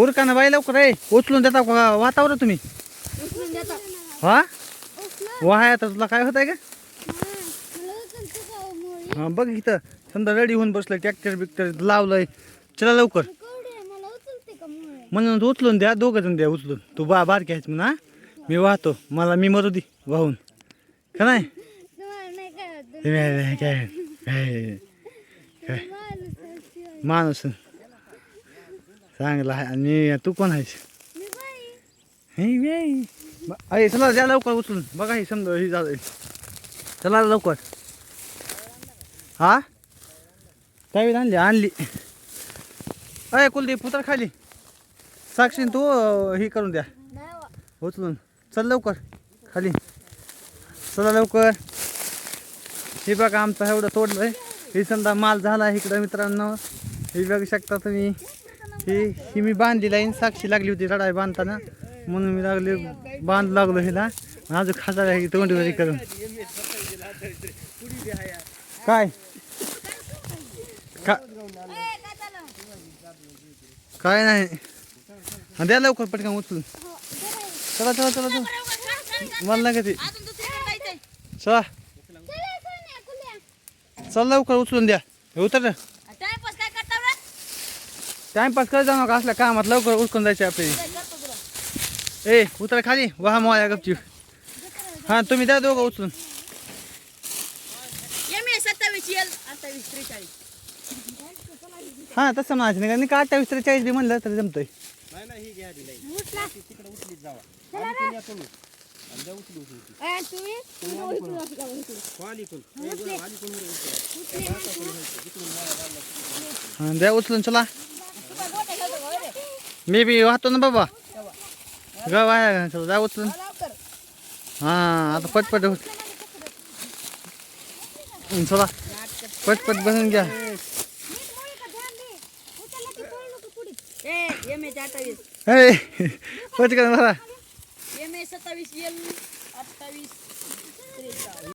उरका ना बाई लवकर आहे उचलून देता का वातावरण तुम्ही? हा? वाहाय आता तुला काय होत आहे का हा बघ इथं समजा रेडी होऊन बसलं ट्रॅक्टर बिक्टर लावलंय. चला लवकर. म्हणून उचलून द्या दोघं जण द्या उचलून. तू बा बार घ्यायच म्हणा मी वाहतो. मला मी मरू दे वाहून. का नाही? काय काय. माणूस चांगला आहे. आणि तू कोण आहेस? हे आहे. चला द्या लवकर उचलून. बघा ही समजा ही झालं चला लवकर. हा? काय आणली? आणली. अय कुलदीप पुत्र खाली. साक्षी तू ही करून द्या. उचलून. चल लवकर. खाली. चला लवकर. हे बघा आमचं एवढं तोडलंय. ही समजा माल झाला इकडं मित्रांनो. हे बघू शकता तुम्ही. ही ही मी बांधली लाईन साक्षी लागली होती रडाय बांधताना. म्हणून मी लागले बांध लागलो हिला. माझं अजून खासा आहे तोंडवरी करून. काय? काय नाही. हा, द्या लवकर पटकन उचलून. चला चला चला चला. मला लागत आहे. चला चला, चल लवकर उचलून द्या. हे उतर टाइमपास काय करता बरं? टाइमपास करत जाऊ नका असल्या कामात लवकर उचकून जायचे आपल्याला ए उतर खाली वाहा मोळ्या गपची हां तुम्ही द्या दोघं उचलून. हां तसं म्हणायचं नाही कारण का अठ्ठावीस त्रेचाळीस बी म्हणलं तर जमतंय. उचला. चला ना. मी बी वाहतो ना बाबा. गा वाया चला उचलून. हां आता पटपट होत चला. पटपट बसून घ्या. नीट मोळी ए अठ्ठावीस पटकन